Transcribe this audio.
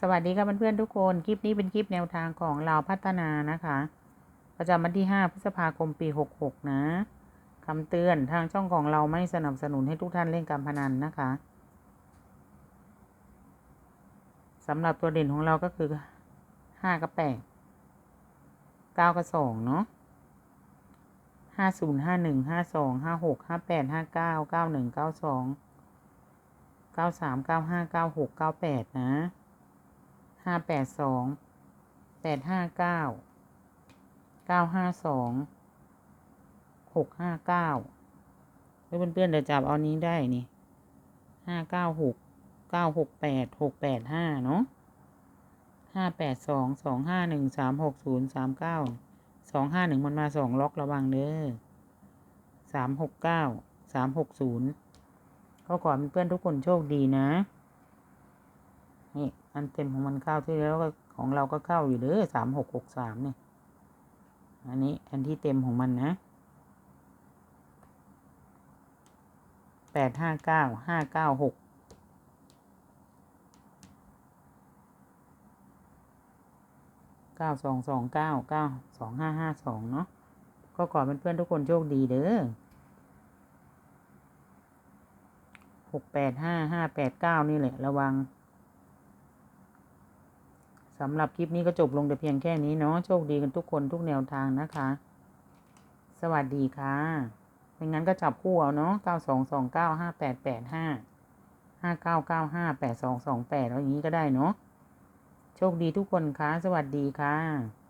สวัสดีครับเพื่อนๆทุกคน คลิปนี้เป็นคลิปแนวทางของเราพัฒนานะคะ ประจำวันที่ 5 พฤษภาคมปี 66 นะคำเตือนทางช่องของเราไม่สนับสนุนให้ทุกท่านเล่นการพนันนะคะสำหรับตัวเด่นของเราก็คือ 5 กับ 8 9 กับ 2 เนาะ50 51 52 56 58 59 91 92 93 95 96 98 นะ ห้าแปดสองแปดห้าเก้าเก้าห้าสองหกห้าเก้าเพื่อนเพื่อนๆเดี๋ยวจับเอานี้ได้นี่ห้าเก้าหกเก้าหกแปดหกแปดห้าเนาะห้าแปดสองสองห้าหนึ่งสามหกศูนย์สามเก้าสองห้าหนึ่งมันมาสองล็อกระวังเด้อสามหกเก้าสามหกศูนย์ก็ขอเพื่อนทุกคนโชคดีนะ นี่อันเต็มของมันเข้าที่แล้วก็ของเราก็เข้าอยู่เด้อสามหกหกสามเนี่ยอันนี้อันที่เต็มของมันนะแปดห้าเก้าห้าเก้าหกเก้าสองสองเก้าเก้าสองห้าห้าสองเนาะก็ขอเพื่อนๆทุกคนโชคดีเด้อหกแปดห้าห้าแปดเก้านี่แหละระวัง สำหรับคลิปนี้ก็จบลงแต่เพียงแค่นี้เนาะโชคดีกันทุกคนทุกแนวทางนะคะ สวัสดีค่ะไม่งั้นก็จับคู่เอาเนาะเก้าสองสองเก้าห้าแปดแปดห้าห้าเก้าเก้าห้าแปดสองสองแปดเอาอย่างนี้ก็ได้เนาะโชคดีทุกคนค่ะ สวัสดีค่ะ